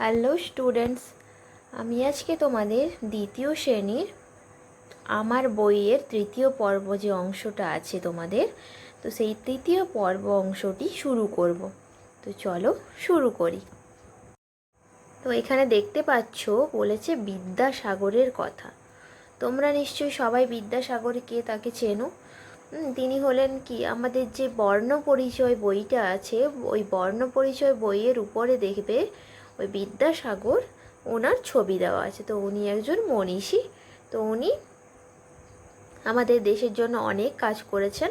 Hello students আমি আজকে তোমাদের দ্বিতীয় শ্রেণির আমার বইয়ের তৃতীয় পর্ব যে অংশটা আছে তোমাদের, তো সেই তৃতীয় পর্ব অংশটি শুরু করব। তো চলো শুরু করি। তো এখানে দেখতে পাচ্ছ, বলেছে বিদ্যাসাগরের কথা। তোমরা নিশ্চয়ই সবাই বিদ্যাসাগরকে তাকে চেনো? তিনি হলেন কি, আমাদের যে বর্ণ পরিচয় বইটা আছে, ওই বর্ণ পরিচয় বইয়ের উপরে দেখবে ওই বিদ্যাসাগর ওনার ছবি দেওয়া আছে। তো উনি একজন মনীষী। তো উনি আমাদের দেশের জন্য অনেক কাজ করেছেন।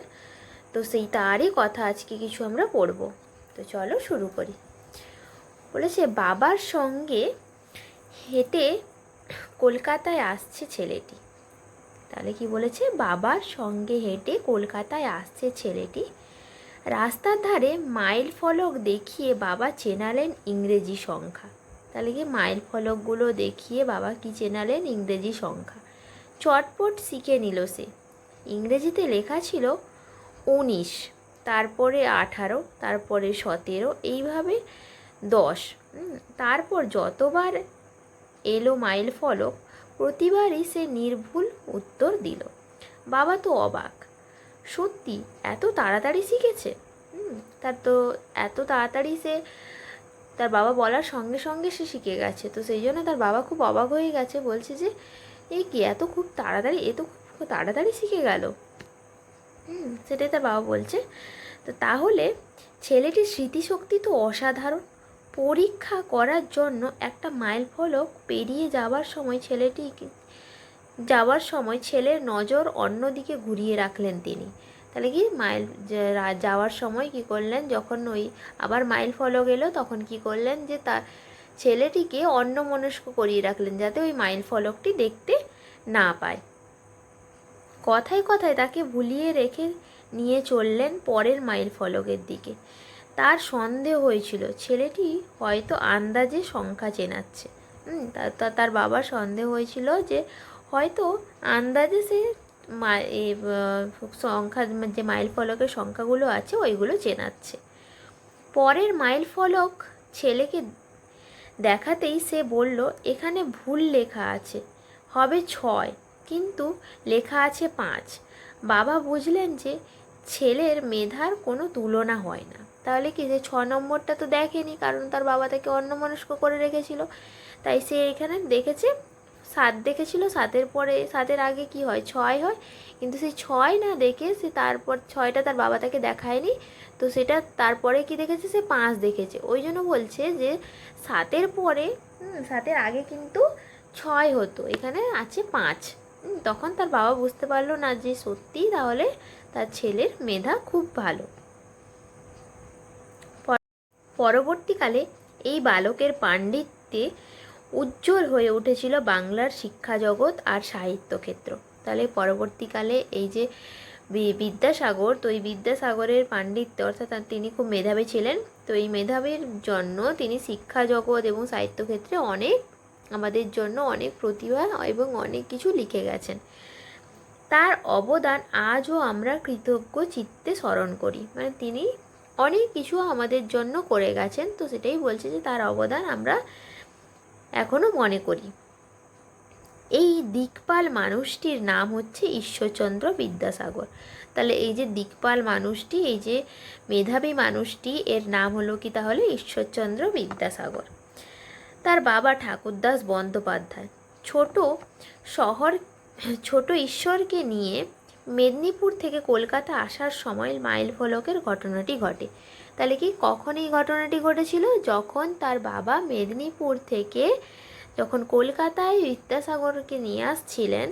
তো সেই তারই কথা আজকে কিছু আমরা পড়ব। তো চলো শুরু করি। বলেছে, বাবার সঙ্গে হেঁটে কলকাতায় আসছে ছেলেটি। তাহলে কি বলেছে? বাবার সঙ্গে হেঁটে কলকাতায় আসছে ছেলেটি। রাস্তার ধারে মাইল ফলক দেখিয়ে বাবা চেনালেন ইংরেজি সংখ্যা। তাহলে কি মাইল ফলকগুলো দেখিয়ে বাবা কি চেনালেন ইংরেজি সংখ্যা? চটপট শিখে নিল সে। ইংরেজিতে লেখা ছিল উনিশ, তারপরে আঠারো, তারপরে সতেরো, এইভাবে দশ। তারপর যতবার এলো মাইল ফলক, প্রতিবারই সে নির্ভুল উত্তর দিল। বাবা তো অবাক। সত্যি, এত তাড়াতাড়ি শিখেছে? তার তো এত তাড়াতাড়ি সে তার বাবা বলার সঙ্গে সঙ্গে সে শিখে গেছে। তো সেই জন্য তার বাবা খুব অবাক হয়ে গেছে, বলছে যে এই কি এত খুব তাড়াতাড়ি, এ তো খুব তাড়াতাড়ি শিখে গেল? হুম, সেটাই তার বাবা বলছে। তো তাহলে ছেলেটির স্মৃতিশক্তি তো অসাধারণ। পরীক্ষা করার জন্য একটা মাইল ফলক পেরিয়ে যাওয়ার সময় ছেলেটি যাওয়ার সময় ছেলের নজর অন্যদিকে ঘুরিয়ে রাখলেন তিনি। তাহলে কি মাইল যাওয়ার সময় কি করলেন? যখন ওই আবার মাইল ফলক এলো তখন কি করলেন? যে তার ছেলেটিকে অন্যমনস্ক করিয়ে রাখলেন যাতে ওই মাইল ফলকটি দেখতে না পায়। কথায় কথায় তাকে ভুলিয়ে রেখে নিয়ে চললেন পরের মাইল ফলকের দিকে। তার সন্দেহ হয়েছিল ছেলেটি হয়তো আন্দাজে সংখ্যা চেনাচ্ছে। হুম, তার বাবার সন্দেহ হয়েছিল যে হয়তো আন্দাজে সে সংখ্যা, যে মাইল ফলকের সংখ্যাগুলো আছে, ওইগুলো চেনাচ্ছে। পরের মাইল ফলক ছেলেকে দেখাতেই সে বলল, এখানে ভুল লেখা আছে। হবে ছয়, কিন্তু লেখা আছে পাঁচ। বাবা বুঝলেন যে ছেলের মেধার কোনো তুলনা হয় না। তাহলে কি যে ছ নম্বরটা তো দেখেনি, কারণ তার বাবা তাকে অন্যমনস্ক করে রেখেছিল। তাই সে এখানে দেখেছে সাত দেখেছিল, সাতের পরে, সাতের আগে কি হয়? ছয় হয়। কিন্তু সেই ছয় না দেখে সে তারপর, ছয়টা তার বাবা তাকে দেখায়নি। তো সেটা তারপরে কি দেখেছে? সে পাঁচ দেখেছে। ওই জন্য বলছে যে, সাতের পরে সাতের আগে কিন্তু ছয় হতো। এখানে আছে পাঁচ। তখন তার বাবা বুঝতে পারল না যে সত্যি তাহলে তার ছেলের মেধা খুব ভালো। পরবর্তীকালে এই বালকের পাণ্ডিত্যে উজ্জ্বল হয়ে উঠেছিল বাংলার শিক্ষা জগৎ আর সাহিত্য ক্ষেত্র তাহলে পরবর্তীকালে এই যে বিদ্যাসাগর, তো এই বিদ্যাসাগরের পাণ্ডিত্য, অর্থাৎ তিনি খুব মেধাবী ছিলেন, তো এই মেধাবীর জন্য তিনি শিক্ষা জগৎ এবং সাহিত্য ক্ষেত্রে অনেক, আমাদের জন্য অনেক প্রতিভা এবং অনেক কিছু লিখে গেছেন। তার অবদান আজও আমরা কৃতজ্ঞ চিত্তে স্মরণ করি। মানে তিনি অনেক কিছু আমাদের জন্য করে গেছেন, তো সেটাই বলছে যে তার অবদান আমরা এখনও মনে করি। এই দিকপাল মানুষটির নাম হচ্ছে ঈশ্বরচন্দ্র বিদ্যাসাগর। তাহলে এই যে দিকপাল মানুষটি, এই যে মেধাবী মানুষটি, এর নাম হলো কি তাহলে ঈশ্বরচন্দ্র বিদ্যাসাগর। তার বাবা ঠাকুরদাস বন্দ্যোপাধ্যায়। ছোট শহর, ছোট ঈশ্বরকে নিয়ে মেদিনীপুর থেকে কলকাতা আসার সময় মাইল ফলকের ঘটনাটি ঘটে। তাহলে কি কখন এই ঘটনাটি ঘটেছিল? যখন তার বাবা মেদিনীপুর থেকে যখন কলকাতায় বিদ্যাসাগরকে নিয়ে আসছিলেন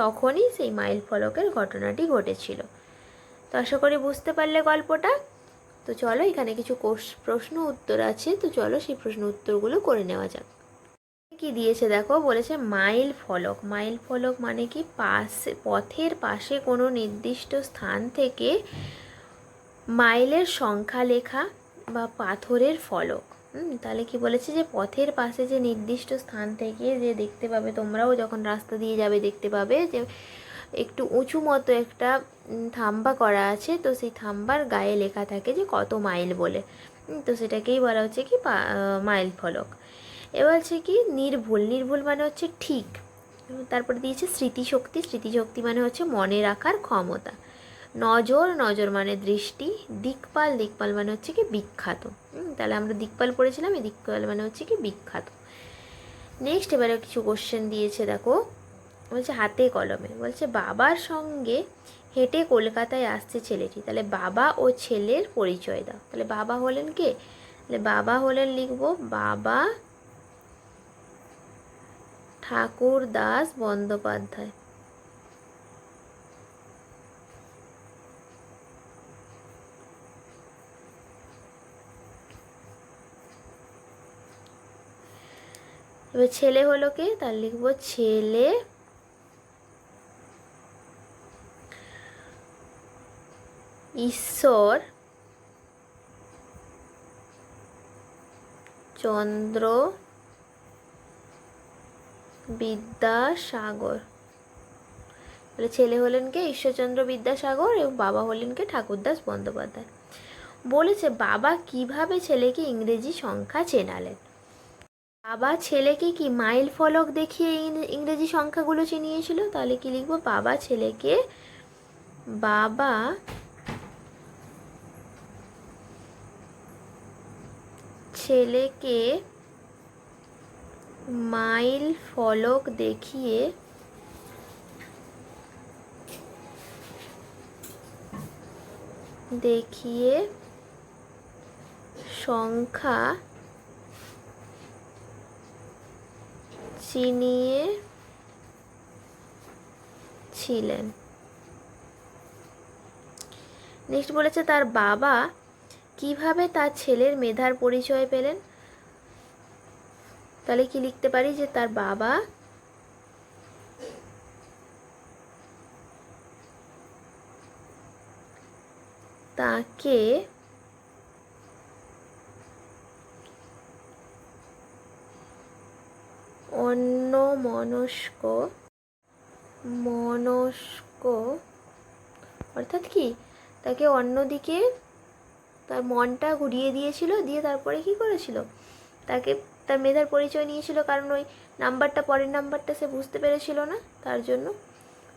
তখনই সেই মাইল ফলকের ঘটনাটি ঘটেছিল। তো আশা করি বুঝতে পারলে গল্পটা। তো চলো এখানে কিছু প্রশ্ন উত্তর আছে। তো চলো সেই প্রশ্ন উত্তরগুলো করে নেওয়া যাক। কি দিয়েছে দেখো? বলেছে মাইল ফলক। মাইল ফলক মানে কি? পাশে, পথের পাশে কোনো নির্দিষ্ট স্থান থেকে মাইলের সংখ্যা লেখা বা পাথরের ফলক। তাহলে কি বলেছে যে পথের পাশে যে নির্দিষ্ট স্থান থেকে যে দেখতে পাবে তোমরাও যখন রাস্তা দিয়ে যাবে দেখতে পাবে যে একটু উঁচু মতো একটা থাম্বা করা আছে। তো সেই থাম্বার গায়ে লেখা থাকে যে কত মাইল বলে। তো সেটাকেই বলা হচ্ছে কি মাইল ফলক। এবার হচ্ছে কি, নির্ভুল। নির্ভুল মানে হচ্ছে ঠিক। তারপরে দিয়েছে স্মৃতিশক্তি। স্মৃতিশক্তি মানে হচ্ছে মনে রাখার ক্ষমতা। নজর নজর মানে দৃষ্টি। দিকপাল দিকপাল মানে হচ্ছে কি বিখ্যাত। তাহলে আমরা দিকপাল পড়েছিলাম, এই দিকপাল মানে হচ্ছে কি বিখ্যাত। নেক্সট এবারে কিছু কোশ্চেন দিয়েছে, দেখো। বলছে হাতে কলমে। বলছে বাবার সঙ্গে হেঁটে কলকাতায় আসছে ছেলেটি। তাহলে বাবা ও ছেলের পরিচয় দাও। তাহলে বাবা হলেন কে? তাহলে বাবা হলেন লিখব, বাবা ঠাকুর দাস বন্দ্যোপাধ্যায়। এবার ছেলে হলো কে? তার লিখব ছেলে। ঈশ্বর চন্দ্র বিদ্যাসাগর। তাহলে ছেলে হলেন কে? ঈশ্বরচন্দ্র বিদ্যাসাগর এবং বাবা হলেন কে? ঠাকুরদাস বন্দ্যোপাধ্যায়। বলেছে, বাবা কীভাবে ছেলেকে ইংরেজি সংখ্যা চেনালেন? বাবা ছেলেকে কি মাইল ফলক দেখিয়ে ইংরেজি সংখ্যাগুলো চিনিয়েছিল? তাহলে কি লিখব? বাবা ছেলেকে বাবা ছেলেকে মাইল ফলক দেখিয়ে দেখিয়ে সংখ্যা চিনিয়ে ছিলেন। নেক্সট বলেছে, তার বাবা কীভাবে তার ছেলের মেধার পরিচয় পেলেন? তাহলে কি লিখতে পারি যে তার বাবা তাকে অন্য মনস্ক মনস্ক, অর্থাৎ কি? তাকে অন্যদিকে তার মনটা ঘুরিয়ে দিয়েছিল, দিয়ে তারপরে কি করেছিল? তাকে তার মেধার পরিচয় নিয়েছিল, কারণ ওই নাম্বারটা, পরের নাম্বারটা সে বুঝতে পেরেছিল না, তার জন্য।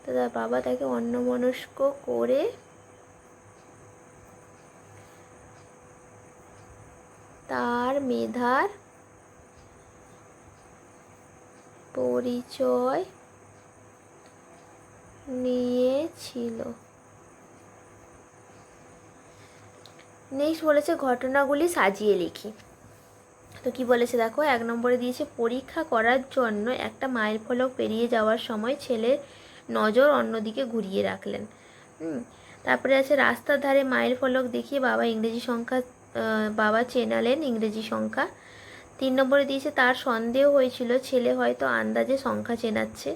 তো তার বাবা তাকে অন্যমনস্ক করে তার মেধার পরিচয় নিয়েছিল। নেক্সট বলেছে, ঘটনাগুলি সাজিয়ে লিখি। তো কি বলেছে দেখো, এক নম্বরে দিয়েছে, পরীক্ষা করার জন্য একটা মাইল ফলক পেরিয়ে যাওয়ার সময় ছেলের নজর অন্যদিকে ঘুরিয়ে রাখলেন। তারপরে আছে, রাস্তার ধারে মাইল ফলক দেখিয়ে বাবা ইংরেজি সংখ্যা বাবা চেনালেন ইংরেজি সংখ্যা। তিন নম্বরে দিয়েছে, তার সন্দেহ হয়েছিল, ছেলে হয়তো আন্দাজে সংখ্যা চেনাচ্ছে।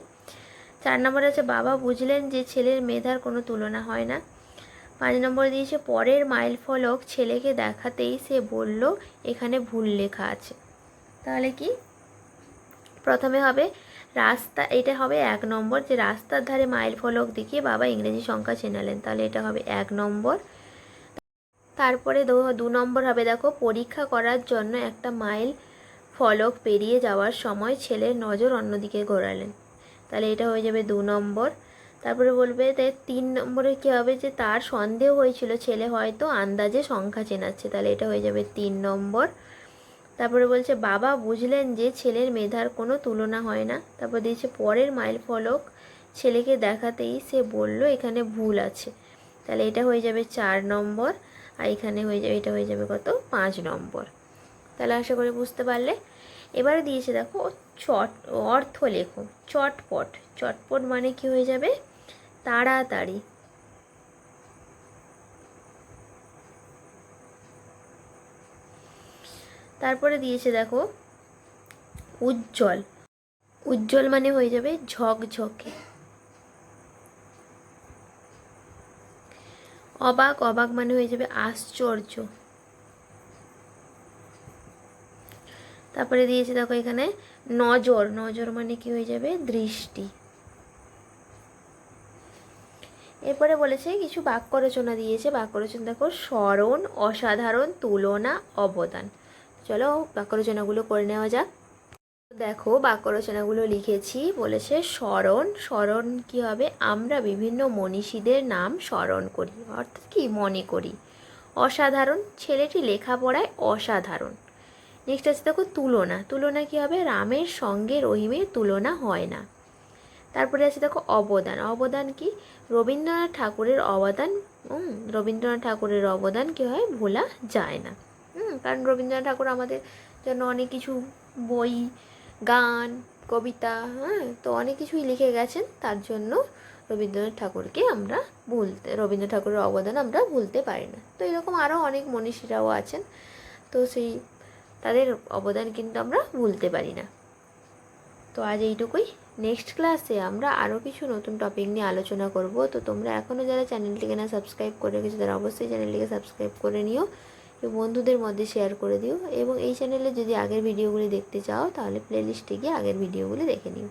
চার নম্বরে আছে, বাবা বুঝলেন যে ছেলের মেধার কোনো তুলনা হয় না। পাঁচ নম্বরে দিয়েছে পরের মাইল ফলক ছেলেকে দেখাতেই সে বলল, এখানে ভুল লেখা আছে। তাহলে কি? প্রথমে হবে রাস্তা, এটা হবে এক নম্বর যে রাস্তার ধারে মাইল ফলক দেখিয়ে বাবা ইংরেজি সংখ্যা চেনালেন। তাহলে এটা হবে এক নম্বর। তারপরে দু- নম্বর হবে দেখো, পরীক্ষা করার জন্য একটা মাইল ফলক পেরিয়ে যাওয়ার সময় ছেলের নজর অন্যদিকে ঘোরালেন। তাহলে এটা হয়ে যাবে দু নম্বর। তারপরে বলবে তাই তিন নম্বরে কী হবে যে তার সন্দেহ হয়েছিল, ছেলে হয়তো আন্দাজে সংখ্যা চেনাচ্ছে, তাহলে এটা হয়ে যাবে তিন নম্বর। তারপরে বলছে, বাবা বুঝলেন যে ছেলের মেধার কোনো তুলনা হয় না। তারপর দিয়েছে, পরের মাইল ফলক ছেলেকে দেখাতেই সে বলল এখানে ভুল আছে। তাহলে এটা হয়ে যাবে চার নম্বর, আর এখানে হয়ে যাবে, এটা হয়ে যাবে কত? পাঁচ নম্বর। তাহলে আশা করি বুঝতে পারলে। এবারে দিয়েছে দেখো, চট, অর্থ লেখো, চটপট। চটপট মানে কি হয়ে যাবে? তাড়াতাড়ি। তারপরে দিয়েছে দেখো, উজ্জ্বল। উজ্জ্বল মানে হয়ে যাবে ঝকঝকে। অবাক অবাক মানে হয়ে যাবে আশ্চর্য। তারপরে দিয়েছে দেখো এখানে নজর। নজর মানে কি হয়ে যাবে? দৃষ্টি। এরপরে বলেছে, কিছু বাক্য রচনা দিয়েছে। বাক্য রচনা দেখো, স্মরণ, অসাধারণ, তুলনা, অবদান। চলো বাক্য রচনাগুলো করে নেওয়া যাক। দেখো বাক্য রচনাগুলো লিখেছি, বলেছে, স্মরণ স্মরণ কী হবে? আমরা বিভিন্ন মনীষীদের নাম স্মরণ করি, অর্থাৎ কি? মনে করি। অসাধারণ, ছেলেটি লেখাপড়ায় অসাধারণ। নেক্সট আছে দেখো, তুলনা। তুলনা কী হবে? রামের সঙ্গে রহিমের তুলনা হয় না। তারপরে আছে দেখো অবদান। অবদান কি? রবীন্দ্রনাথ ঠাকুরের অবদান। রবীন্দ্রনাথ ঠাকুরের অবদান কী হয়? ভোলা যায় না। কারণ রবীন্দ্রনাথ ঠাকুর আমাদের জন্য অনেক কিছু বই, গান, কবিতা হ্যাঁ তো অনেক কিছুই লিখে গেছেন। তার জন্য রবীন্দ্রনাথ ঠাকুরকে আমরা ভুলতে রবীন্দ্র ঠাকুরের অবদান আমরা ভুলতে পারি না। তো এরকম আরও অনেক মনীষীরাও আছেন। তো সেই, তাদের অবদান কিন্তু আমরা ভুলতে পারি না। তো আজ এইটুকুই। নেক্সট ক্লাসে আমরা আরও কিছু নতুন টপিক নিয়ে আলোচনা করব। তো তোমরা এখনও যারা চ্যানেলটিকে না সাবস্ক্রাইব করে রেখেছো, তারা অবশ্যই চ্যানেলটিকে সাবস্ক্রাইব করে নিও বন্ধুদের মধ্যে শেয়ার করে দিও এবং এই চ্যানেলে যদি আগের ভিডিওগুলি দেখতে চাও, তাহলে প্লেলিস্টে গিয়ে আগের ভিডিওগুলি দেখে নিও।